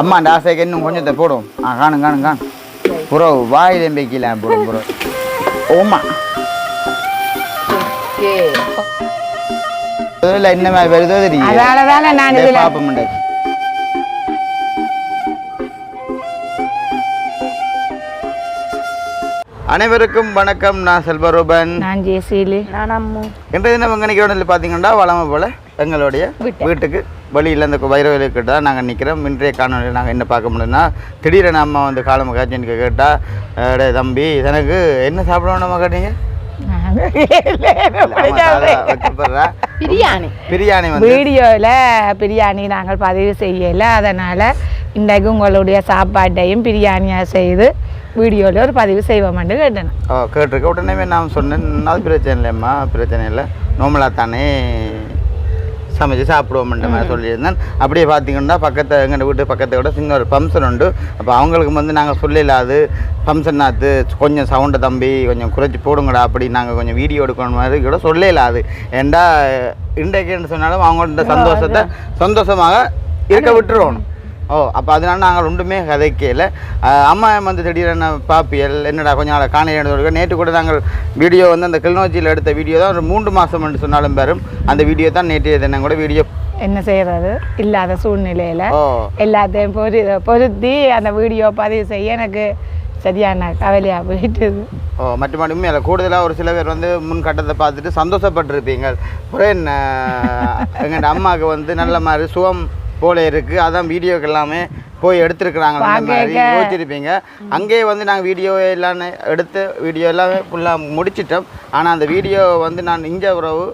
அம்மா அந்த ஆசைக்கு இன்னும் கொஞ்சத்தை போடும் ஆ காணும் காணும் காணும் புறோ வாயிலே வைக்கல போடும் புறோ. ஓமா இதில் என்ன மாதிரி வருதோ தெரியும் அதனால தானே நான் இதுல. பாப்பம் அனைவருக்கும் வணக்கம். நான் செல்வரூபன். நான் ஜேசிலு நான் அம்மு. இன்றைய தினம் இங்கே நிற்கிறோம் பார்த்தீங்கன்னா வளமை போல் எங்களுடைய வீட்டுக்கு வழியில் இந்த வைரவலி கிட்ட தான் நாங்கள் நிற்கிறோம் இன்றைய காணொலியில் நாங்கள் என்ன பார்க்க முடியும்னா திடீரென அம்மா வந்து காலம காய்ச்சின்னு கேட்டால் தம்பி எனக்கு என்ன சாப்பிடணும் நம்ம கேட்டீங்க பிரியாணி. பிரியாணி வந்து வீடியோவில் பிரியாணி நாங்கள் பதிவு செய்யலை. அதனால் இன்றைக்கு உங்களுடைய சாப்பாட்டையும் பிரியாணியாக செய்து வீடியோவில் ஒரு பதிவு செய்வோம்னு கேட்டேன். ஓ கேட்டிருக்க உடனே நான் சொன்னேன் அது பிரச்சனை இல்லைம்மா பிரச்சனை இல்லை. நார்மலாக தானே சமைச்சு சாப்பிடுவோம்ன்ற மாதிரி சொல்லியிருந்தேன். அப்படியே பார்த்தீங்கன்னா பக்கத்து எங்கள் வீட்டு பக்கத்தை விட சின்ன ஒரு ஃபங்க்ஷன் உண்டு. அப்போ அவங்களுக்கு வந்து நாங்கள் சொல்லலாது ஃபங்க்ஷன் ஆத்து கொஞ்சம் சவுண்டை தம்பி கொஞ்சம் குறைச்சி போடுங்கடா அப்படி நாங்கள் கொஞ்சம் வீடியோ எடுக்கணும் மாதிரி கூட சொல்லலாது ஏண்டா இன்றைக்குன்னு சொன்னாலும் அவங்கள்ட்ட சந்தோஷத்தை சந்தோஷமாக இருக்க விட்டுருவோம். ஓ அப்போ அதனால நாங்கள் ஒன்றுமே கதைக்கல. அம்மா வந்து திடீரென பாப்பியல் என்னடா கொஞ்சம் நாள் காணையில் நேற்று கூட நாங்கள் வீடியோ வந்து அந்த கிளிநொச்சியில் எடுத்த வீடியோ தான் ஒரு மூன்று மாதம் என்று சொன்னாலும் பெறும் அந்த வீடியோ தான் நேற்றைய தினம் கூட வீடியோ என்ன செய்கிறது இல்லாத சூழ்நிலையில் எல்லாத்தையும் பொரு பொருத்தி அந்த வீடியோ பதிவு செய்ய எனக்கு சரியான கவலையாக போயிட்டுது ஓ மற்றபடி உண்மையில கூடுதலாக ஒரு சில பேர் வந்து முன் கட்டத்தை பார்த்துட்டு சந்தோஷப்பட்டிருப்பீங்க. அப்புறம் என்ன? எங்கள் அம்மாவுக்கு வந்து நல்ல மாதிரி சுகம் போல இருக்குது அதான் வீடியோக்கு எல்லாமே போய் எடுத்துருக்குறாங்க அந்த மாதிரி. யோசிச்சிருப்பீங்க. அங்கேயே வந்து நாங்கள் வீடியோ எல்லாம் எடுத்து வீடியோ எல்லாமே ஃபுல்லாக முடிச்சிட்டோம். ஆனால் அந்த வீடியோ வந்து நான் இங்கே உறவு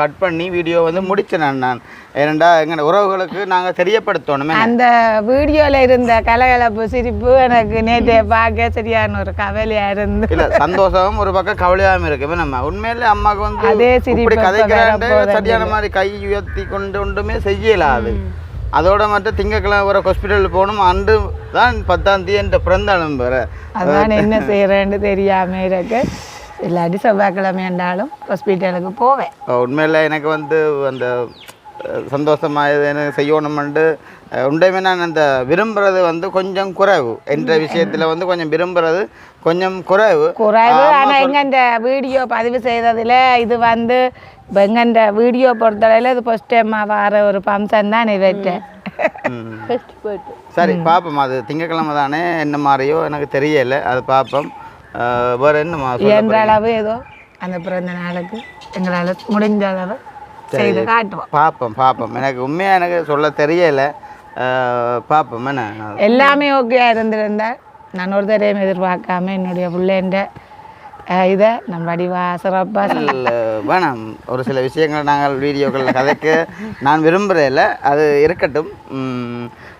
கட் பண்ணி வீடியோ வந்து முடிச்சேன் நான் ஏனெண்டா எங்கள் உறவுகளுக்கு நாங்கள் தெரியப்படுத்தணுமே. அந்த வீடியோவில் இருந்த கலகலப்பு சிரிப்பு எனக்கு நேற்றைய பார்க்க சரியான ஒரு கவலையாக இருந்து. இல்ல சந்தோஷமும் ஒரு பக்கம் கவலையாகவும் இருக்கு. நம்ம உண்மையிலே அம்மாவுக்கு வந்து அதே சிரிப்பு. சரியான மாதிரி கை உயர்த்தி கொண்டு ஒன்றுமே செய்யலாது அதோட மட்டும் திங்கக்கிழமை வர ஹாஸ்பிட்டல் போகணும். அன்று தான் பத்தாம் தேதி என்ற பிறந்தாலும் வேற. அதான் என்ன செய்கிறேன்னு தெரியாமல் இருக்கு. இல்லாட்டி செவ்வாய்க்கிழமை என்றாலும் ஹாஸ்பிட்டலுக்கு போவேன். உண்மையில் எனக்கு வந்து அந்த அஹ், சந்தோஷமா இது எனக்கு செய்யணுமெண்டு அஹ், உண்மையுமே நான் அந்த விரும்புறது வந்து கொஞ்சம் குறைவு. என்ற விஷயத்தில் வந்து கொஞ்சம் விரும்புறது கொஞ்சம் குறைவு. குறைவு. ஆனால் எங்க இந்த வீடியோ பதிவு செய்ததில் இது வந்து இப்போ எங்க இந்த வீடியோ பொறுத்தளவில் இது ஃபஸ்ட் டைமாக வர ஒரு ஃபங்க்ஷன் தான் போயிட்டு. சரி பார்ப்போம் அது திங்கக்கிழமை தானே? என்ன மாதிரியோ எனக்கு தெரியல. அது பார்ப்போம் வேற சொல்ல என்ற அளவு ஏதோ அந்த பிறந்த நாளுக்கு எங்களால் முடிஞ்ச அளவு செய்து காட்டுவோம். பார்ப்போம் பார்ப்போம் எனக்கு உண்மையாக எனக்கு சொல்ல தெரியல. பார்ப்போம் என்ன? எல்லாமே ஓகே இருந்திருந்தா நான் ஒரு தடையும் எதிர்பார்க்காம என்னுடைய பிள்ளைன்ற இதை நம்ம வடிவா சிறப்பாக வேணாம். ஒரு சில விஷயங்கள் நாங்கள் வீடியோக்களில் கதைக்க நான் விரும்புகிறதில்ல அது இருக்கட்டும்.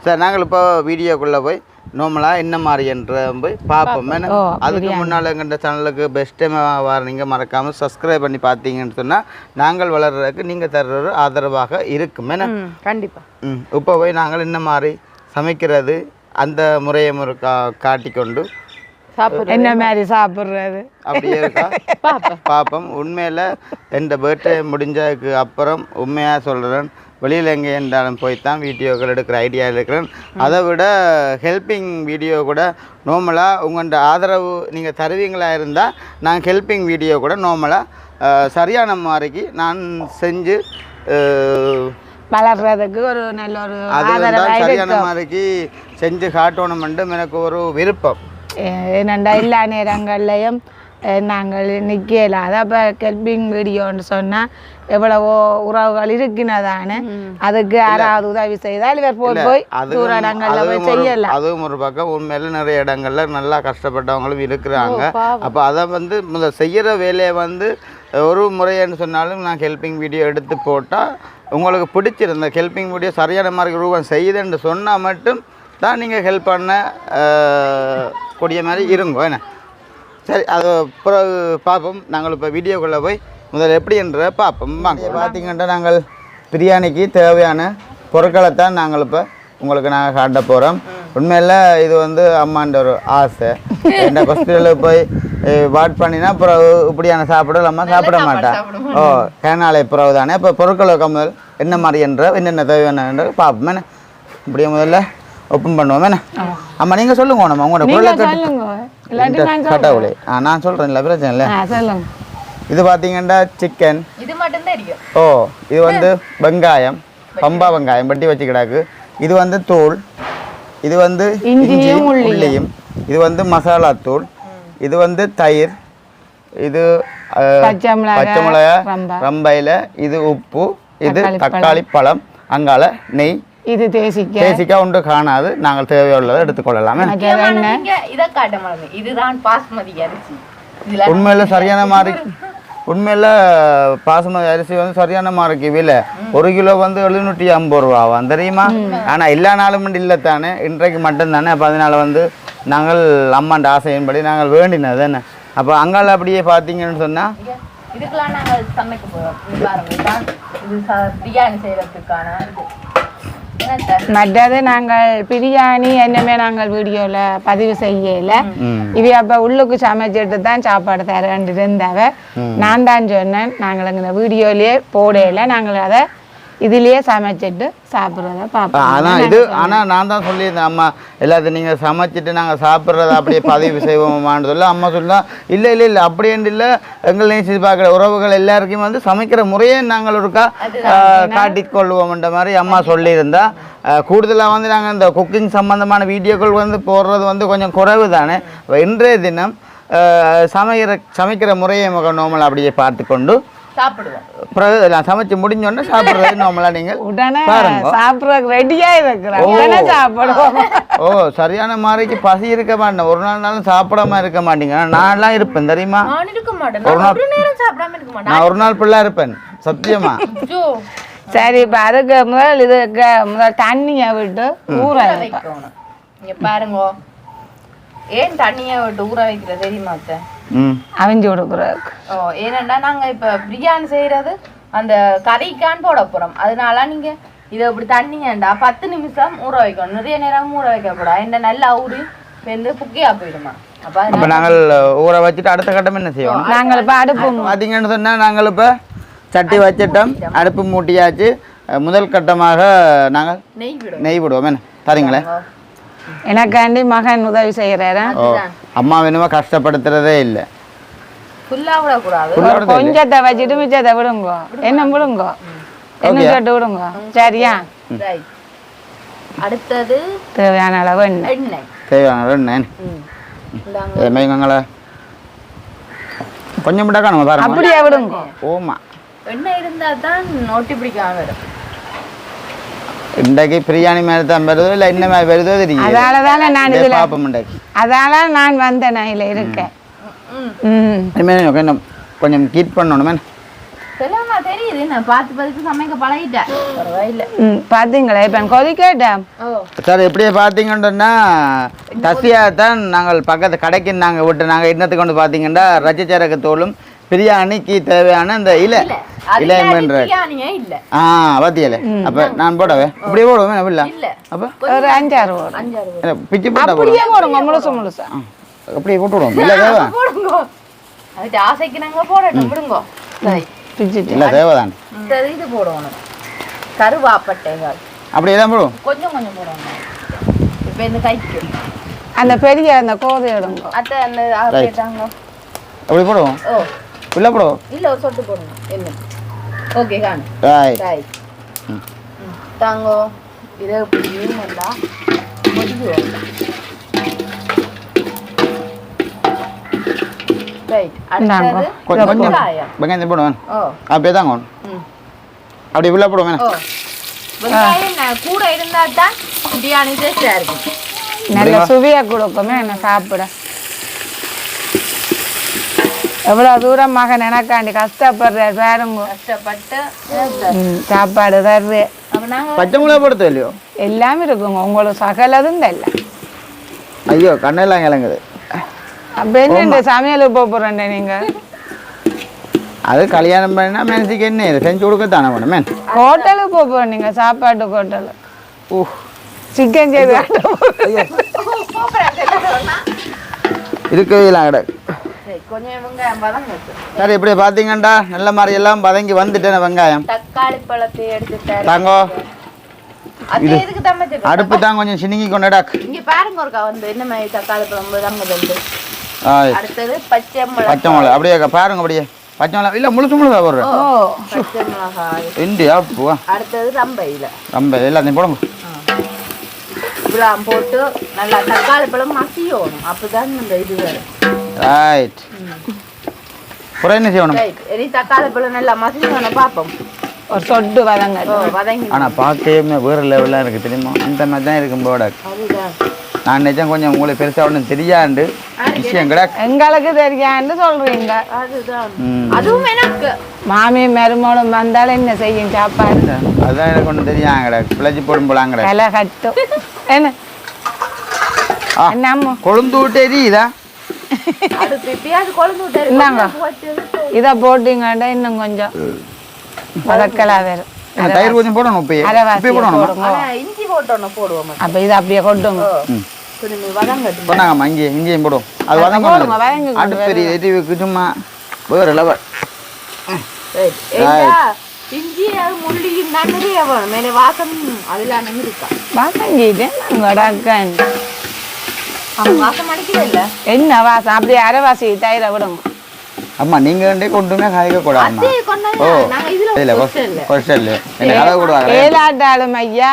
சரி நாங்கள் இப்போ வீடியோக்குள்ளே போய் நார்மலாக என்ன மாதிரி என்ற போய் பார்ப்போம். அதுக்கு முன்னால் எங்கள்கிட்ட சேனலுக்கு பெஸ்ட் டைம் வரீங்க. மறக்காமல் சப்ஸ்கிரைப் பண்ணி பார்த்தீங்கன்னு சொன்னால் நாங்கள் வளர்கிறதுக்கு நீங்கள் தர்ற ஆதரவாக இருக்கும். என்ன ம் கண்டிப்பா. ம் இப்போ போய் நாங்கள் என்ன மாதிரி சமைக்கிறது அந்த முறையை முறை கா காட்டிக்கொண்டு சாப்பிட்ற என்ன மாதிரி சாப்பிட்றது? அப்படியே இருக்கா? பார்ப்போம் உண்மையில் எந்த பர்த்டே முடிஞ்சதுக்கு அப்புறம் உண்மையாக சொல்கிறேன் வெளியில் எங்கே இருந்தாலும் போய் தான் வீடியோக்கள் எடுக்கிற ஐடியா இருக்கிறேன். அதை விட ஹெல்பிங் வீடியோ கூட நார்மலாக உங்கள்கிட்ட ஆதரவு நீங்கள் தருவீங்களா இருந்தால் நான் ஹெல்பிங் வீடியோ கூட நார்மலாக சரியான மாதிரிக்கு நான் செஞ்சு வளர்றதுக்கு ஒரு நல்ல ஒரு சரியான மாதிரிக்கு செஞ்சு காட்டணும் மட்டும் எனக்கு ஒரு விருப்பம். ஏனெண்டா எல்லா நேரங்கள்லையும் நாங்கள் நிற்கலாத அப்போ கெல்பிங் வீடியோன்னு சொன்னால் எவ்வளவோ உறவுகள் இருக்கினதானே அதுக்கு யாராவது உதவி செய்தால் இவர் போய் போய் தூர இடங்களில் போய் செய்யலாம். அதுவும் ஒரு பக்கம் உண்மையில நிறைய இடங்கள்ல நல்லா கஷ்டப்பட்டவங்களும் இருக்கிறாங்க. அப்போ அதை வந்து முத செய்கிற வேலையை வந்து ஒரு முறைன்னு சொன்னாலும் நான் ஹெல்பிங் வீடியோ எடுத்து போட்டால் உங்களுக்கு பிடிச்சிருந்த ஹெல்பிங் வீடியோ சரியான மாதிரி ரூபம் செய்யுதுன்னு சொன்னால் மட்டும் தான் நீங்கள் ஹெல்ப் பண்ண கூடிய மாதிரி இருங்கோ என்ன? சரி அது பிறகு பார்ப்போம். நாங்கள் இப்போ வீடியோக்குள்ளே போய் முதல்ல எப்படின்ற பார்ப்போம். வாங்க. பார்த்தீங்கன்னா நாங்கள் பிரியாணிக்கு தேவையான பொருட்களை தான் நாங்கள் இப்போ உங்களுக்கு நாங்கள் காட்ட போகிறோம் உண்மையில் இது வந்து அம்மாண்ட ஒரு ஆசை. இந்த ஹாஸ்பிட்டலுக்கு போய் வாட் பண்ணினா அப்புறம் இப்படியான சாப்பிட அம்மா சாப்பிட மாட்டேன் ஓ கேனாலை பிறகு தானே இப்போ பொருட்களை முதல் என்ன மாதிரி என்ற என்னென்ன தேவையான பார்ப்போம். என்ன? இப்படியே முதல்ல ஓப்பன் பண்ணுவோம். என்ன? அம்மா நீங்கள் சொல்லுங்க நம்ம உங்களோட நீங்க குரலை கேட்டு சொல்லுங்க. இல்லாட்டி நான் சொல்றேன். கடவுளே. ஆ நான் சொல்கிறேன் இல்லை பிரச்சனை இல்லை. இது பார்த்தீங்கன்னா சிக்கன் ஓ இது வந்து வெங்காயம் பம்பா வெங்காயம் பட்டி வச்சு கிடாக்கு. இது வந்து தூள் இது வந்து இஞ்சியும் இஞ்சி, உள்ளியும். உள்ளியும். இது வந்து மசாலா தூள். இது வந்து தயிர் இது பச்சை மிளகா ரம்பா. ரம்பையில் இது உப்பு இது தக்காளி பழம். அங்கால நெய். இது தேசிக்க பேசிக்காக ஒன்று காணாது. நாங்கள் தேவையுள்ளதை எடுத்துக்கொள்ளலாமே. இதை காட்ட இதுதான் பாஸ்மதி அரிசி. உண்மையில சரியான மாதிரி உண்மையில பாசுமதி அரிசி வந்து சரியான மாதிரிக்கு விலை. ஒரு கிலோ வந்து எழுநூற்றி ஐம்பது ரூபாவாம். தெரியுமா? ஆனா எல்லா நாளும் இல்லை தானே இன்றைக்கு மட்டும்தானே. அப்போ அதனால வந்து நாங்கள் அம்மாண்ட ஆசையின்படி நாங்கள் வேண்டினது தானே அப்போ அங்கால அப்படியே பார்த்தீங்கன்னு சொன்னா? இங்க இதுக்கெல்லாம் நாங்கள் சமைக்க போறோம். இது இது பிரியாணி செய்யறதுக்கான இது. என்னத்த? மற்றது நாங்கள் பிரியாணி என்னமே நாங்கள் வீடியோவில் பதிவு செய்யல. இவ அப்போ உள்ளுக்கு சமைச்சிட்டு தான் சாப்பாடு தரேன் இருந்தவ நான் தான் சொன்னேன் நாங்கள் இந்த வீடியோலயே போடையில நாங்கள் அதை இதுலயே சமைச்சிட்டு சாப்பிட்றத பார்ப்போம். ஆனால் இது ஆனால் நான் தான் சொல்லியிருந்தேன் அம்மா எல்லாத்தையும் நீங்கள் சமைச்சிட்டு நாங்கள் சாப்பிட்றத அப்படியே பதிவு செய்வோமான்னு சொல்ல அம்மா சொல்லலாம் இல்லை இல்லை இல்லை அப்படின்ட்டு இல்லை எங்களை நேசித்து பார்க்குற உறவுகள் எல்லாருக்கும் வந்து சமைக்கிற முறையே நாங்கள் ஒருக்கா காட்டிக் கொள்வோம்ன்ற மாதிரி அம்மா சொல்லியிருந்தா கூடுதலாக வந்து நாங்கள் இந்த குக்கிங் சம்பந்தமான வீடியோக்கள் வந்து போடுறது வந்து கொஞ்சம் குறைவு தானே இன்றைய தினம் சமைக்கிற சமைக்கிற முறையை முக நோமல் அப்படியே பார்த்து கொண்டு சாப்பிடுவோம். பிறகு நான் சமைச்சு முடிஞ்சோடனே சாப்பிட்றது நார்மலாக நீங்கள்? உடனே பாருங்க. சாப்பிட்றதுக்கு ரெடியா இருக்கிறோம் உடனே சாப்பிடுவோம். ஓ சரியான மாதிரிக்கு பசி இருக்க மாட்டேன். ஒரு நாள் நாளும் சாப்பிடாம இருக்க மாட்டீங்க. நான்லாம் இருப்பேன் தெரியுமா? நான் இருக்க மாட்டேன். ஒரு நாள் நான் ஒரு நாள் பிள்ளை இருப்பேன் சத்தியமா. சரி இப்போ அதுக்கு முதல் இதுக்கு முதல் தண்ணியை விட்டு ஊற வைக்கணும். இங்க பாருங்க. ஏன் தண்ணியை விட்டு ஊற வைக்கிறது தெரியுமா அவிஞ்சு கொடுக்குறதுக்கு ஓ ஏனண்டா நாங்க இப்ப பிரியாணி செய்யறது அந்த கறிக்கான் போட போறோம். அதனால நீங்க இதை இப்படி தண்ணியண்டா பத்து நிமிஷம் ஊற வைக்கணும். நிறைய நேரம் ஊற வைக்க கூடாது இந்த நல்லா ஊறி வெந்து புக்கியா போயிடுமா. அதனால நாங்கள் ஊற வச்சுட்டு அடுத்த கட்டம் என்ன செய்வோம்? நாங்கள் இப்போ அடுப்பு பார்த்தீங்கன்னு சொன்னால் நாங்கள் இப்போ சட்டி வச்சிட்டோம். அடுப்பு மூட்டியாச்சு. முதல் கட்டமாக நாங்கள் நெய் விடும் நெய் விடுவோம். என்ன? தரீங்களே? எனக்காண்டி மகன் உதவி செய்கிறாரு? ஓ அம்மா வேணுமா கஷ்டப்படுத்துறதே இல்லை. கொஞ்சத்தை வச்சுட்டு மிச்சத்தை விடுங்க. என்ன விடுங்க? என்ன சொட்டு விடுங்க? சரியா? Right. அடுத்தது தேவையான அளவு எண்ணெய். எண்ணெய். தேவையான. இந்தாங்க. மைங்கங்களே கொஞ்சம் மட்டும் காணுமா பாருங்க. அப்படியே விடுங்க? ஓமா. எண்ணெய் இருந்தா தான் ஒட்டி பிடிக்காம வரும். இன்றைக்கு பிரியாணி மேலே தான் வருதோ இல்லை என்ன மாதிரி வருதோ தெரியும் அதால தானே நான் இதுல பார்ப்போம் இன்றைக்கு அதால நான் வந்த நையில இருக்கேன் ம் கொஞ்சம் கொஞ்சம் கீட் பண்ணணுமே நான் பார்த்தீங்களா இப்போ கொதிக்கட்டும் ஓ சார் எப்படியே பார்த்தீங்கன்னா தசியா தான் நாங்கள் பக்கத்து கடைக்கு நாங்கள் விட்டு நாங்கள் இன்னத்துக்கு கொண்டு பார்த்தீங்கன்னா ரஜச்சரக்கு தோலும் பிரியாணிக்கு தேவையான இந்த இலை. அது இலை இல்லாட்டி என்ற பிரியாணியே இல்ல. ஆ பாத்தியலே அப்போ நான் போடவே. இப்படியே போடுவேன் இல்லை. இல்ல? அப்போ? ஒரு அஞ்சாறு அஞ்சாறு பிச்சு போட்டா அப்படியே போடுங்க முழுசு முழுசா. அப்படியே போட்டு விடுவோம் இல்லை தேவை போடுங்க. அதுக்கு ஆசைக்கு நாங்க போடட்டும் விடுங்க. சரி பிச்சுட்டு இல்லை தேவைதான். சரி இது போடணும். கருவாப்பட்டைகள். அப்படியே தான் போடுவோம். கொஞ்சம் கொஞ்சம் போடணும். இப்போ இந்த கைக்கு. அந்த பெரிய அந்த கோதை எடுங்க. அத்தை அந்த ஆ, கேட்டாங்க அப்படி போடுவோம். ஓ. இல்லை போடுவோம் இல்ல ஒரு சொட்டு போடணும். என்ன? ஓகே காணு. ராய் ரைட் தாங்கோ. இதை இப்படியும் நல்லா கொதிக்குவோம் ரைட் இந்தாங்க. அடுத்தது கொஞ்சம் கொஞ்சம். வெங்காயம். வெங்காயம் போடுவேன் ஓ. அப்படியே தாங்க. ம். அப்படி உள்ள போடுவேன் ஓ. வெங்காயம் ந- கூட இருந்தா தான் பிரியாணி டேஸ்டா இருக்கும். நல்ல சுவையா கொடுக்குமே என்ன சாப்பிட. எவ்வளோ தூரம் மகன் எனக்காண்டி கஷ்டப்படுறார் பாருங்க. கஷ்டப்பட்டு சாப்பாடு நாங்க பச்சை மிளகா போடுறது இல்லையோ எல்லாமே இருக்குங்க. உங்களுக்கு சகலதும் தெரியல. ஐயோ கண்ணெல்லாம் கிளங்குது அப்போ என்ன இந்த சமையல் போக போகிறேன் நீங்க? அது கல்யாணம் பண்ணினா மனசுக்கு என்ன? இது செஞ்சு கொடுக்கத்தானே வேணும் மேன். ஹோட்டலுக்கு போக போகிறோம் நீங்க சாப்பாட்டு ஹோட்டலு ஊ சிக்கன் செய்து இருக்கவே கிட சரி, இப்படி பார்த்தீங்கன்னா நல்ல மாதிரி எல்லாம் பதங்கி வந்துட்டேன் வெங்காயம். தக்காளி பழத்தை எடுத்துட்டாரு. தாங்கோ? அடுப்பு தான் கொஞ்சம் சினிங்கி கொண்டடாக் இங்க பாருங்க ஒருக்கா வந்து என்ன மாதிரி தக்காளி பழம்பு தங்க வந்து அடுத்தது பச்சை மிளகாய். பச்சை மிளகா அப்படியே பாருங்க அப்படியே. பச்சை மிளகா இல்லை முழுசு முழுசா போடுறேன். ஓ பச்சை மிளகாய். பூவா. அடுத்தது ரம்பையில. ரொம்ப எல்லாத்தையும் போடுங்க. இவ்வளோ போட்டு நல்லா தக்காளி பழம் மசியணும். அப்பதான் இந்த இது வரும். ரைட் அப்புறம் என்ன செய்யணும் ரைட் இனி தக்காளி பழம் நல்லா மசியணும் பார்ப்போம் ஒரு சொட்டு வதங்க ஆனால் பார்க்கவே வேறு லெவலாக இருக்குது தெரியுமா அந்த மாதிரி தான் இருக்கும் நான் நினைச்சேன் கொஞ்சம் உங்களுக்கு பெருசாக ஒன்றும் தெரியாண்டு விஷயம் கிடா எங்களுக்கு அதுதான் ம். அதுவும் எனக்கு மாமி மருமகளும் வந்தாலும் என்ன செய்யும் சாப்பாடு அதுதான் எனக்கு ஒன்றும் தெரியாங்க கிடா பிழைச்சி போடும் போலாங்க விலை கட்டும் என்ன கொழுந்து விட்டு எரியுதா இந்தாங்க. இதை போட்டீங்கன்னா இன்னும் கொஞ்சம். வதக்கலாம் வரும் என்ன, தயிர் கொஞ்சம் போடணும் அரைவாசி உப்பையே போடணும்? இஞ்சி போட்டோன்னு போடுவோம். அப்ப இதை அப்படியே கொட்டுங்க. ம். கொஞ்சம் வதங்கட்டும் சொன்னாங்கம்மா இங்கே இங்கேயும் போடும். அது வதங்க அடுப்பெரிய எரிவுக்கு சும்மா வேறு. லெவல் இஞ்சி முள்ளியும் வேணும் மேலே வாசம் அதெல்லாம் இருக்கா வாசம் என்ன வாசம்? அப்படியே அரைவாசி தயிரை விடுங்க. அம்மா நீங்கள் ரெண்டே கொண்டுமே காய்க்க கொண்டாங்க. ஓ நாங்க இல்லை கொஸ்டின் எனக்கு அளவு கூடாது ஏலாட்டாலும் ஐயா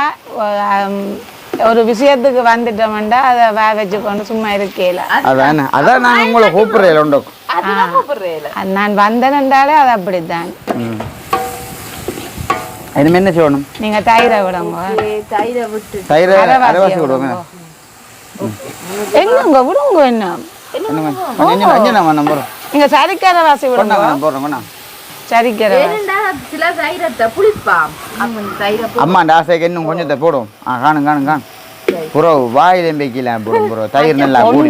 ஒரு விஷயத்துக்கு வந்துட்டோம்டா அதை வே வச்சுக்கொண்டு சும்மா இருக்கேல அதான் அதான் நாங்கள் உங்களை கூப்பிடுறேன் உண்டு அதுதான் கூப்பிடுறேன். நான் வந்தேன்டாலே அது அப்படித்தான். இனிமே என்ன செய்யணும்? நீங்க தயிரை விடுங்க. தயிரை விட்டு தயிர் அரைவாசி விடுவாங்க என்னங்க விடுங்க என்ன? என்னங்க? கொஞ்சம் அஞ்சு நம்ம நம்புறோம். நீங்க சரிக்கு அரைவாசி விடுங்க. சரிக்கிற சில தயிரத்தை புளிப்பாம். ஆசைக்கு இன்னும் கொஞ்சத்தை போடும். ஆ காணும் காணும் காணும். போடும் புறோ. தயிர் நல்லா கூடி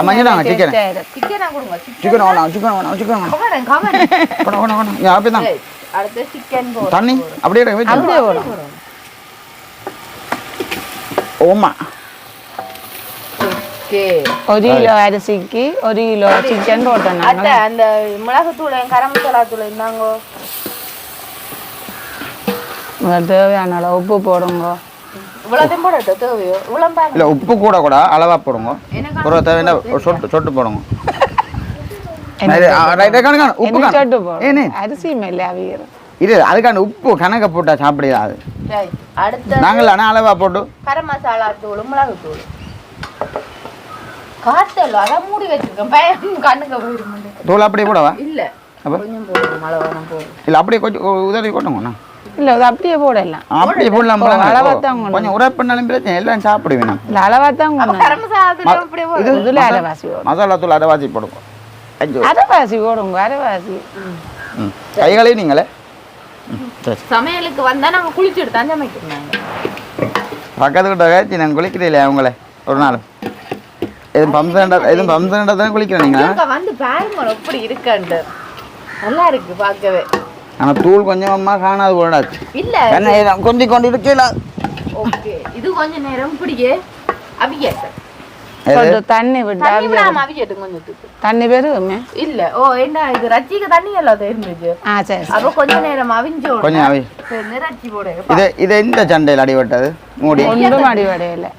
அம்மா இங்கே தாங்க சிக்கன். taste ஆ இருக்கு. சிக்கனா. கொடுங்க சிக்கன் வேணாம் சிக்கன் வேணாம் சிக்கன் வேணாம் கவரன் கவரன் கொண்டா கொண்டா கொண்டா இங்கே அப்படி தான். அடுத்து சிக்கன் போடு தண்ணி அப்படியே இருக்கு, வச்சு அப்படியே விடும் ஓமா. ஒரு கிலோ அரிசிக்கு ஒரு கிலோ சிக்கன் போட்டோம் அத்தை அந்த மிளகுத்தூள் கரம் மசாலா தூள் இருந்தாங்க தேவையான அளவு உப்பு போடுங்க. இவ்வளோத்தையும் போடட்டும் தேவையோ? இவ்வளோ பாருங்க. இல்லை உப்பு கூட கூட அளவாக போடுங்க. புறோ தேவையான ஒரு சொட்டு சொட்டு போடுங்க. அரிசி மேலே அவியரும் இது அதுக்கான உப்பு கணக்க போட்டா சாப்பிடாது நாங்கள் ஆனால் அளவா போட்டு கரம் மசாலா தூள் மிளகுத்தூள். காத்தல் அதான் மூடி வச்சிருக்கேன். பயம் கண்ணுக்கு போயிடும் தூள் அப்படியே போடவா? இல்ல. அப்ப? கொஞ்சம் மழை இல்லை அப்படியே கொஞ்சம் உதவி போட்டுங்கண்ணா இல்லை அது அப்படியே போடலாம். அப்படியே போடலாம். அளவா தான் கொஞ்சம் உரைப்புனாலும் பிரச்சனை எல்லாம் சாப்பிடுவேன் நான். இல்லை அளவாக தான் மசாலா தூள் இதில் அரைவாசி போடும் மசாலா தூள் அரைவாசி போடுங்க. அஞ்சு அரைவாசி போடுங்க அரைவாசி. கைகளையும் நீங்களே? சமையலுக்கு வந்தா நாங்க குளிச்சுட்டு தான் சமைக்கிறோம் பக்கத்து கிட்ட காய்ச்சி நான் குளிக்கிறீங்களே அவங்கள ஒரு நாள். எதுவும் பம்சண்டா எதுவும் பம்சண்டா தானே குளிக்கிறேன் அக்கா வந்து பாருங்க எப்படி இருக்கண்டு நல்லா இருக்கு பார்க்கவே. ஆனால் தூள் கொஞ்சமாக காணாது போடாது இல்ல என்ன கொண்டி கொண்டு இருக்கல ஓகே இது கொஞ்ச நேரம் இப்படியே அவியட்டு சொட்டு தண்ணி விட்டு அவிய அவியட்டு கொஞ்சத்துக்கு தண்ணி பெருகுமே. இல்ல ஓ என்ன இது ரச்சிக்கு தண்ணி எல்லாம் இருந்துச்சு ஆ சரி சரி. அப்ப கொஞ்ச நேரம் அவிஞ்சு கொஞ்சம் அவி நிறச்சி போடு இது இது எந்த சண்டையில் அடிபட்டது? மூடி. ஒன்றும் வருது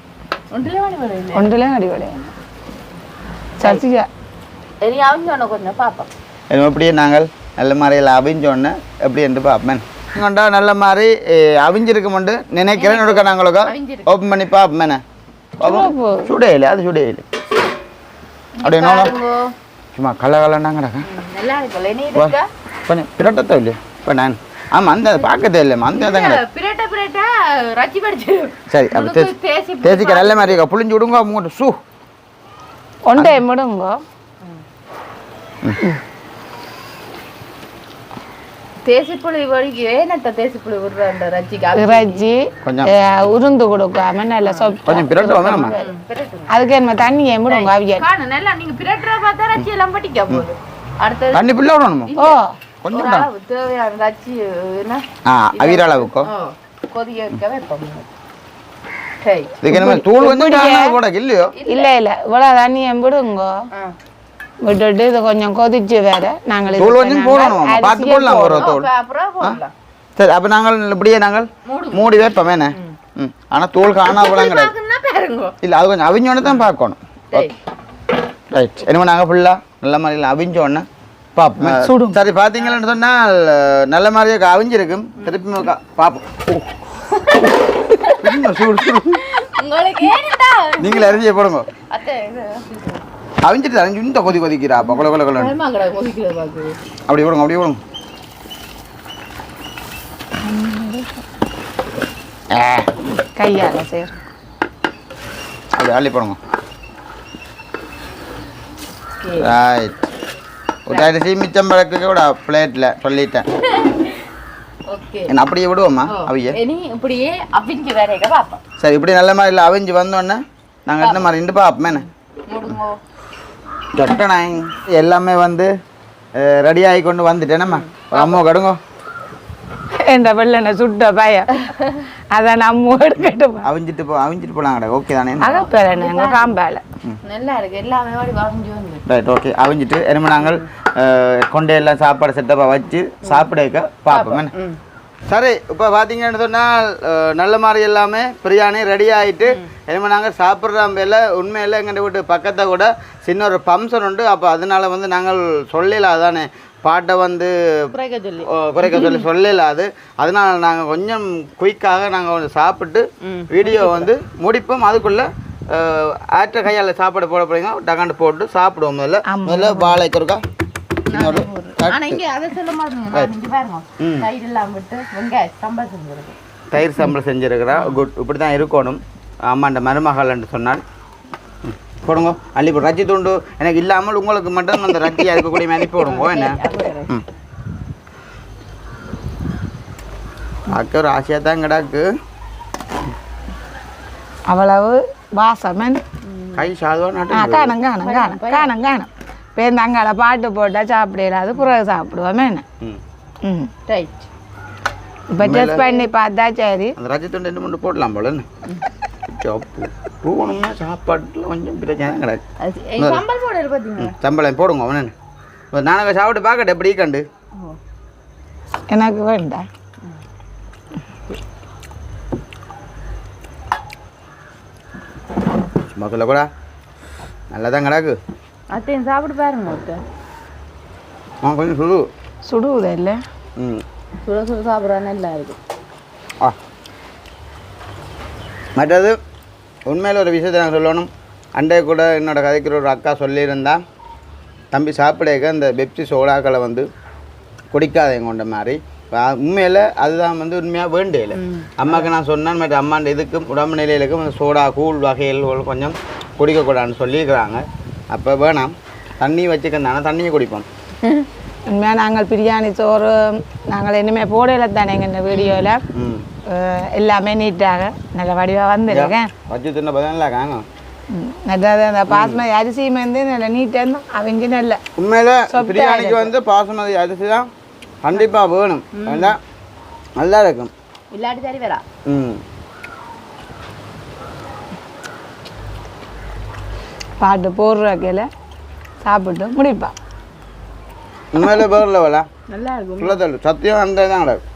ஒன்றுலையும் அடிவடையில சசிகா. இனி அவிஞ்சோன கொஞ்சம் பாப்போம் இது அப்படியே நாங்கள் நல்ல மாதிரியில் அவிஞ்சோன்னு எப்படி என்று பார்ப்பேன் கொண்டா நல்ல மாதிரி அவிஞ்சிருக்குமெண்டு நினைக்கிறேன் எடுக்க நாங்களுக்கு. ஓப்பன் பண்ணி பார்ப்பேன் சிவப்பு. சுடையில அது சுடையில அப்படியே நோலாம் பாருங்கோ. சும்மா கல இருக்கா கொஞ்சம் பிரட்டத்தை இல்லையா? இப்போ நான் ஆமாம் அந்த பார்க்கத்தே இல்லைம்மா அந்த சரி அப்போ தேய்ச்சி தேசி தேய்ச்சிக்க நல்ல மாதிரி இருக்கா? புளிஞ்சு விடுங்க உங்கள்கிட்ட சூ. ஒன்றை முடுங்கோ தேசி புளி வழிக்கு ஏனத்த தேசி புளி விடுற ரச்சிக்கு அது இறைச்சி கொஞ்சம். அஹ், உருந்து கொடுக்காம நல்ல சொப்பு கொஞ்சம். அதுக்கு என்ன அவிய. காணு நல்லா நீங்க பிரட்டுற பார்த்தா ரச்சி எல்லாம் பட்டிக்க போகுது. அடுத்தது தண்ணி பிள்ளை விடணுமா? ஓ. கொஞ்சம் ஒரு தான் அளவு தேவையான ரச்சி என்ன? ஆ அவிர அளவுக்கோ? ஓ, கொதிக்க வைக்க வைப்போம் சரி இதுக்கு தூள் கொஞ்சம் காணாது போட இல்லையோ இல்ல இல்ல இவ்வளவு தண்ணியை விடுங்கோ. விட்டுட்டு இது கொஞ்சம் கொதிச்சு வேற நாங்கள் தூள் கொஞ்சம் போடணும் பார்த்து போடலாம் ஒரு தூள் சரி அப்போ நாங்கள் இப்படியே நாங்கள் மூடு வைப்போம் என்ன ம் ஆனால் தோல் காணா போலாம் கிடையாது இல்லை அது கொஞ்சம் அவிஞ்சோடனே தான் பார்க்கணும். ரைட் என்ன நாங்கள் ஃபுல்லாக நல்ல மாதிரி அவிஞ்சோடனே பார்ப்போம் சுடும். சரி பார்த்தீங்கன்னு சொன்னால் நல்ல மாதிரியே அவிஞ்சிருக்கும் திருப்பி பார்ப்போம் நீங்களே அரிஞ்சியை போடுங்க. அவிஞ்சிட்டு அரிஞ்சு இந்த கொதி கொதிக்கிறா அப்போ கொல கொல கொல அப்படி போடுங்க அப்படி போடுங்க. கையால் அப்படி அள்ளி போடுங்க. ரைட் ஒரு அரிசி மிச்சம் பழக்க கூட பிளேட்டில் சொல்லிட்டேன். என்ன அப்படியே விடுவோம்மா அவிய? இப்படியே அவிஞ்சு வேறைக்க பாப்போம்? சரி இப்படி நல்ல மாதிரி இல்லை அவிஞ்சு வந்தோடனே நாங்கள் என்ன மாதிரி இண்டு பார்ப்போம் என்ன? சட்டனாய் எல்லாமே வந்து ரெடி ஆகி கொண்டு வந்துட்டேனம்மா அம்மா கடுங்கோ. இந்த வெள்ளனை சுட்ட பையன் அதை நம்ம எடுக்கட்டும் அவிஞ்சிட்டு போ அவிஞ்சிட்டு போலாம் கடை ஓகே தானே அகப்பேரன் எங்கள் காம்பால? நல்லா இருக்கு எல்லாமே வாடி அவிஞ்சு வந்து ரைட் ஓகே அவிஞ்சிட்டு என்ன நாங்கள் கொண்டு எல்லாம் சாப்பாடு செட்டப்பாக வச்சு சாப்பிடக்க பார்ப்போம் என்ன? சரி இப்போ பார்த்தீங்கன்னு சொன்னால் நல்ல மாதிரி எல்லாமே பிரியாணி ரெடி ஆகிட்டு என்ன நாங்கள் சாப்பிட்ற வேலை உண்மையில் எங்கள் வீட்டு பக்கத்தை கூட சின்ன ஒரு ஃபங்க்ஷன் உண்டு. அப்போ அதனால வந்து நாங்கள் சொல்லல அதானே பாட்டை வந்து குறைக்க சொல்லி. சொல்லல அது அதனால நாங்கள் கொஞ்சம் குயிக்காக நாங்கள் வந்து சாப்பிட்டு வீடியோ வந்து முடிப்போம். அதுக்குள்ளே ஆற்ற கையால் சாப்பாடு போட போறீங்க டக்காண்டு போட்டு சாப்பிடுவோம் முதல்ல. முதல்ல வாழைக்கு இருக்கா இன்னொரு ஆனா இங்க அதை சொல்ல மாட்டேங்க. நான் இங்க பாருங்க. தயிர் எல்லாம் விட்டு வெங்காயம் சம்பா செஞ்சிருக்கு. தயிர் சம்பளம் செஞ்சுருக்கிறா. குட் இப்படி தான் இருக்கணும் ஆமாண்ட மருமகள்னு சொன்னால். போடுங்க. அள்ளி போடு. ரச்சி துண்டு எனக்கு இல்லாமல் உங்களுக்கு மட்டும் அந்த ரச்சியாக இருக்கக்கூடிய அனுப்பி விடுங்க என்ன? ம். அக்கா ஒரு ஆசையாக தான் கிடாக்கு அவ்வளவு வாசமன் கை சாதுவா நாட்டு காணும் காணும் காணும் காணும் காணும். இப்போ இந்த அங்கால பாட்டு போட்டால் சாப்பிடலாது பிறகு சாப்பிடுவோமே என்ன? ம். ம். ரைட். இப்போ டெஸ்ட் பண்ணி பார்த்தா சரி. அந்த ரஜி துண்டு ரெண்டு மூணு போடலாம் போல என்ன? சப்பு. போகணும்னா சாப்பாட்டில் கொஞ்சம் பிரச்சனை ம் சம்பளம் போடுங்க அவனு. நாங்கள் சாப்பிட்டு பார்க்கட்டு எப்படி கண்டு எனக்கு வேண்டாம் சும்மா சொல்லக்கூட நல்லா தான் கிடக்கு. அத்தையும் சாப்பிட்டு பாருங்க ஆ கொஞ்சம் சுடு. சுடுவது இல்லை. ம். சுட சுட சாப்பிட்றா நல்லா இருக்கு. ஆ. மற்றது உண்மையில் ஒரு விஷயத்தை நான் சொல்லணும். அண்டே கூட என்னோட கதைக்கிற ஒரு அக்கா சொல்லியிருந்தா தம்பி சாப்பிடக்க இந்த பெப்சி சோடாக்களை வந்து குடிக்காதேங்க கொண்ட மாதிரி. உண்மையில் அதுதான் வந்து உண்மையாக வேண்டியல அம்மாவுக்கு நான் சொன்னேன் மற்ற அம்மாண்ட இதுக்கும் உடம்பு நிலையிலுக்கும் அந்த சோடா கூழ் வகைகள் கொஞ்சம் குடிக்கக்கூடாதுன்னு சொல்லியிருக்கிறாங்க. அப்போ வேணாம். தண்ணி வச்சுக்கந்தானே தண்ணியை குடிப்போம். உண்மையாக நாங்கள் பிரியாணி சோறு நாங்கள் இனிமேல் போடையில தானேங்க இந்த வீடியோவில் எல்லாமே நீட்டாக நல்ல வடிவாக வந்திருக்கேன் வச்சு தின்ன பதினால காங்க நல்லது அந்த பாஸ்மதி அரிசியும் வந்து நல்ல நீட்டாக இருந்தால் அவங்க நல்ல உண்மையில பிரியாணிக்கு வந்து பாசுமதி அரிசி தான் கண்டிப்பாக வேணும். நல்லா இருக்கும். இல்லாட்டி சரி வரா ம். பாட்டு போடுற வைக்கல சாப்பிட்டு முடிப்பா. உண்மையில பேரில் வேலை. நல்லா இருக்கும். தள்ளு சத்தியம் அந்த தான் கிடக்கு.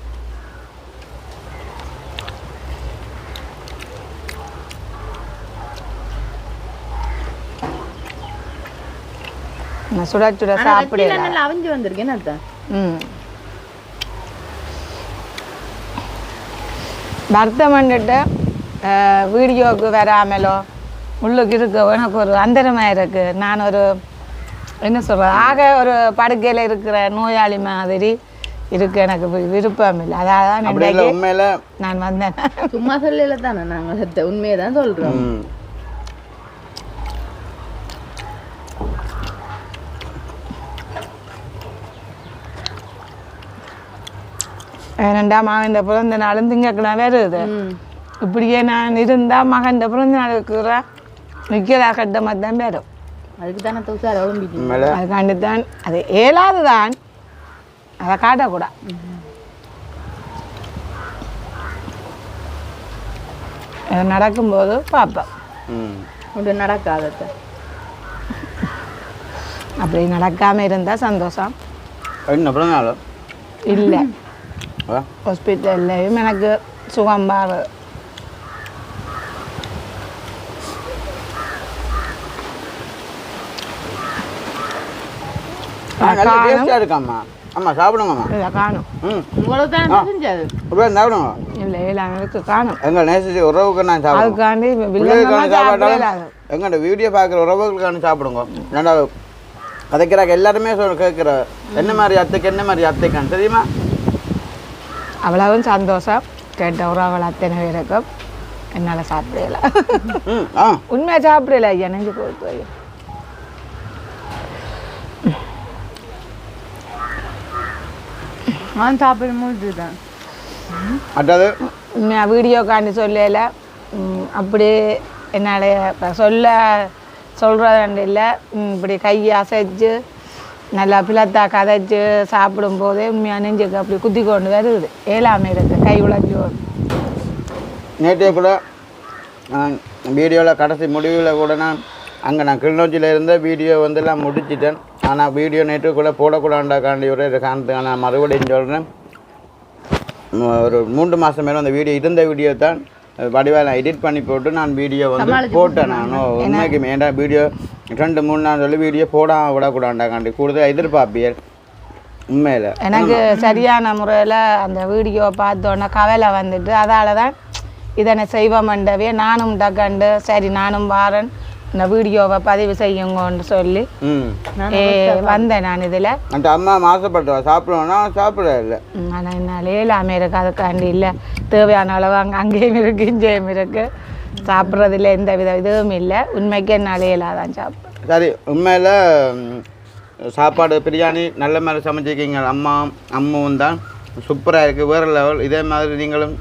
நான் சுட சுட வெட்டில நல்லா அவிஞ்சு வந்திருக்கேன் அத்தை? ம். பர்த்தம் வந்துட்டு வீடியோவுக்கு வராமலோ உள்ளுக்கு இருக்க. எனக்கு ஒரு அந்தரமாக இருக்கு. நான் ஒரு என்ன சொல்கிறது ஆக ஒரு படுக்கையில் இருக்கிற நோயாளி மாதிரி இருக்கு எனக்கு. விருப்பம் இல்லை. அதாவது தான் அப்படி இல்லை இன்றைக்கு உண்மையில நான் வந்தேன். சும்மா சொல்லல தானே நாங்கள் உண்மையை தான் சொல்றோம். ம். ரெண்டாம் மகன் பிறந்த நாளும் திங்கக்கிழமை வருது. இப்படியே நான் இருந்தால் மகன் பிறந்த நாள் இருக்கிற நிற்கிறா கட்டமாக தான் வரும் அதுக்கு தானே உடம்பிட்டு உண்மையில அதுக்காண்டி தான் அது இயலாது தான் அதை காட்டக்கூடாது நடக்கும்போது பார்ப்பேன் ம். ஒன்று நடக்காது அத்தை அப்படி நடக்காமல் இருந்தால் சந்தோஷம். இல்லை. ஹாஸ்பிட்டல்லையும் எனக்கு சுகம் பாரு நல்ல டேஸ்ட்டாக இருக்காம்மா. அம்மா சாப்பிடுங்கம்மா. இல்லை காணும். ம். உங்களுக்கு தான் சாப்பிடுங்க இல்லை காணும். எங்கள் நேசிச்சு உறவுக்கு நான் சாப்பிடுவோம். அதுக்காண்டி பிள்ளைகளுக்கான சாப்பாட்டாலும் எங்கள்கிட்ட வீடியோ பார்க்குற உறவுகளுக்கான சாப்பிடுங்க. ரெண்டாவது கதைக்கிறாங்க எல்லாருமே சொல் கேட்குற என்ன மாதிரி அத்தைக்கு என்ன மாதிரி அத்தைக்கான்னு தெரியுமா? அவ்வளவும் சந்தோஷம். கேட்ட உறவுகள் அத்தனை பேருக்கும் என்னால் சாப்பிடல உண்மையாக சாப்பிடல ஐயா நெஞ்சு கொடுத்து நான் சாப்பிட முடிஞ்சுதான் அடுத்தது உண்மையாக வீடியோ காண்டி சொல்லல. அப்படி என்னால் இப்போ சொல்ல சொல்கிறது இல்லை. இப்படி கையை அசைச்சு நல்லா பிளத்தா கதைச்சு சாப்பிடும்போதே உண்மையாக நெஞ்சுக்கு அப்படி குத்தி கொண்டு வருது. ஏழாமை இருக்குது கை உழைச்சி நேற்றே கூட வீடியோவில் கடைசி முடிவில் கூட நான் அங்கே நான் கிளிநொச்சியில் இருந்த வீடியோ வந்து எல்லாம் முடிச்சிட்டேன். ஆனால் வீடியோ நேற்று கூட போடக்கூடாண்டாக்காண்டி ஒரு காரணத்துக்கு நான் மறுபடியும் சொல்கிறேன் ஒரு மூன்று மாதம் மேலே அந்த வீடியோ இருந்த வீடியோ தான். வடிவாக எடிட் பண்ணி போட்டு நான் வீடியோ வந்து போட்டேன் நான். உண்மைக்கு ஏன்டா வீடியோ ரெண்டு மூணு நாள் சொல்லி வீடியோ போடாம விடக்கூடாண்டாக்காண்டி கூடுதல் எதிர்பார்ப்பியல். உண்மையில். எனக்கு சரியான முறையில் அந்த வீடியோ பார்த்தோன்னே கவலை வந்துட்டு அதால தான் இதனை செய்வோமண்டவே நானும் டக்கண்டு சரி நானும் வாரன். இந்த வீடியோவை பதிவு செய்யுங்கன்னு சொல்லி வந்தேன் நான் இதில் அந்த அம்மா மாசப்பட்டவா சாப்பிடுவோன்னா சாப்பிட இல்லை ஆனால் என்னால் இல்லாமல் இருக்கு அதுக்காண்டி இல்லை தேவையான அளவு அங்கே அங்கேயும் இருக்கு இங்கேயும் இருக்கு சாப்பிட்றதுல எந்த வித இதுவும் இல்லை உண்மைக்கு என்னால் இயலாதான் சாப்பிட்றேன் சரி உண்மையில் சாப்பாடு பிரியாணி நல்ல மாதிரி சமைச்சிருக்கீங்க அம்மா அம்மாவும் தான் சூப்பராக இருக்குது வேறு லெவல் இதே மாதிரி நீங்களும்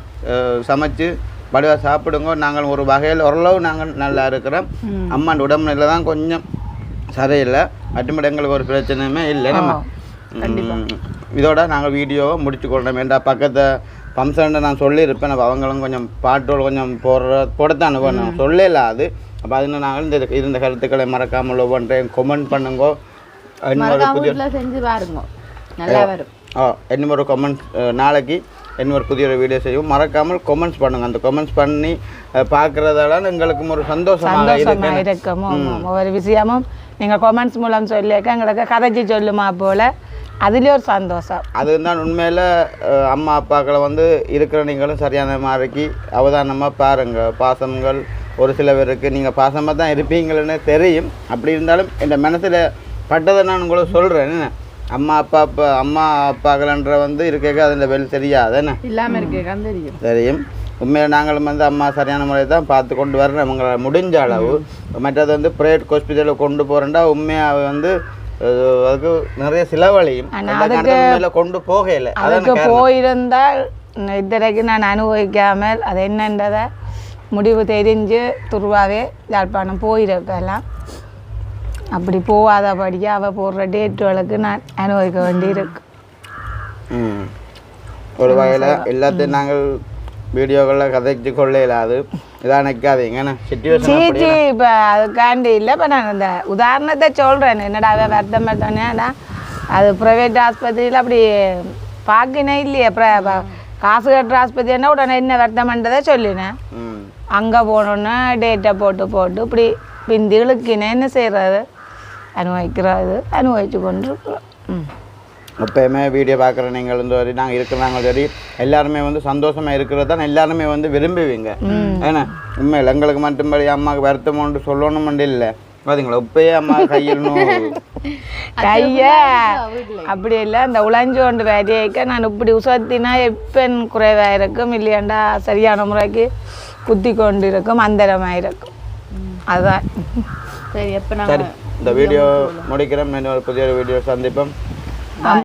சமைச்சு வடிவாக சாப்பிடுங்க. நாங்கள் ஒரு வகையில் ஓரளவு நாங்கள் நல்லா இருக்கிறோம். அம்மாண்ட உடம்புல தான் கொஞ்சம் சரியில்லை. அட்டுமட்டு எங்களுக்கு ஒரு பிரச்சனையுமே இல்லை. நம்ம இதோட நாங்கள் வீடியோவை முடிச்சு கொள்றோம் ஏன்டா பக்கத்து ஃபங்க்ஷன் நான் சொல்லியிருப்பேன். அப்போ அவங்களும் கொஞ்சம் பாட்டோடு கொஞ்சம் போடுற போடத்தான் அனுபவம். நான் சொல்லல அது. அப்போ அதில் நாங்கள் இந்த இருந்த கருத்துக்களை மறக்காமல் ஒவ்வொன்றையும் கொமெண்ட் பண்ணுங்க. இன்னொரு புதிய செஞ்சு பாருங்க. நல்லா வரும். ஆ கமெண்ட்ஸ் நாளைக்கு இன்னொரு புதிய ஒரு வீடியோ செய்வோம். மறக்காமல் கமெண்ட்ஸ் பண்ணுங்க. அந்த கமெண்ட்ஸ் பண்ணி பார்க்குறதால எங்களுக்கும் ஒரு சந்தோஷமாக சந்தோஷமா இருக்கு. இருக்கும். ஒவ்வொரு விஷயமும் நீங்கள் கொமெண்ட்ஸ் மூலம் சொல்லியிருக்க எங்களுக்கு கதைச்சி சொல்லுமா போல். அதுலேயே ஒரு சந்தோஷம். அதுதான் உண்மையில் அம்மா அப்பாக்களை வந்து இருக்கிற நீங்களும் சரியான மாதிரிக்கு அவதானமாக பாருங்க. பாசங்கள் ஒரு சில பேருக்கு நீங்கள் பாசமாக தான் இருப்பீங்கன்னு தெரியும். அப்படி இருந்தாலும் இந்த மனசில் பட்டதை நான் உங்களுக்கு சொல்கிறேன் அம்மா அப்பா அப்பா அம்மா அப்பாக்கள்ன்ற வந்து இருக்க அதில் வெளி தெரியாது என்ன? இல்லாமல் இருக்கேன் தெரியும். தெரியும். உண்மையாக நாங்களும் வந்து அம்மா சரியான முறையை தான் பார்த்து கொண்டு வர்றோம். அவங்களால முடிஞ்ச அளவு. மற்றது வந்து ப்ரைவேட் ஹாஸ்பிட்டலில் கொண்டு போகிறேன்டா உண்மையாக வந்து அதுக்கு நிறைய செலவழியும். கொண்டு போகல அதுக்கு போயிருந்தால் இதுவரைக்கு நான் அனுபவிக்காமல் அது என்னன்றதை முடிவு தெரிஞ்சு துருவாவே யாழ்ப்பாணம் போயிருக்கலாம் அப்படி போகாதபடியாக அவள் போடுற டேட்டுகளுக்கு நான் அனுபவிக்க வேண்டியிருக்கு. ம். ஒரு வகையில் எல்லாத்தையும் நாங்கள் வீடியோக்களில் கதைச்சு கொள்ள இல்லாது இதாக நிற்காதீங்க சீச்சி இப்போ அதுக்காண்டி இல்லை. இப்போ நான் இந்த உதாரணத்தை சொல்கிறேன் என்னடா அவ வருத்தம் வருத்தம்னா அது ப்ரைவேட் ஆஸ்பத்திரியில் அப்படி பார்க்கினே இல்லையே. அப்புறம் காசு கட்டுற ஆஸ்பத்திரின்னா உடனே என்ன வருத்தம்ன்றதை சொல்லினேன். ம். அங்கே போனோன்னா டேட்டை போட்டு போட்டு இப்படி பிந்தி இழுக்கினேன் என்ன செய்கிறது அனுபவிக்கிறது அனுபவிச்சு கொண்டு இருக்கிறோம் ம். எப்பயுமே வீடியோ பார்க்குற நீங்கள் வந்து சரி நாங்கள் இருக்கிறாங்க சரி எல்லாருமே வந்து சந்தோஷமாக இருக்கிறது தான் எல்லாருமே வந்து விரும்புவீங்க. ஏன்னா உண்மையில் எங்களுக்கு மட்டும்படி அம்மாவுக்கு வருத்தம் ஒன்று சொல்லணும் இல்லை. பார்த்தீங்களா இப்பயே அம்மா கையில் கைய அப்படி இல்லை அந்த உழைஞ்சு கொண்டு வேலையக்க நான் இப்படி உசத்தினா எப்பன் குறைவாக இருக்கும் இல்லையாண்டா சரியான முறைக்கு குத்தி கொண்டு இருக்கும் அந்தரமாக இருக்கும் அதுதான் சரி எப்போ நாங்கள் இந்த வீடியோ முடிக்கிறோம் இன்னொரு புதிய வீடியோ சந்திப்போம்.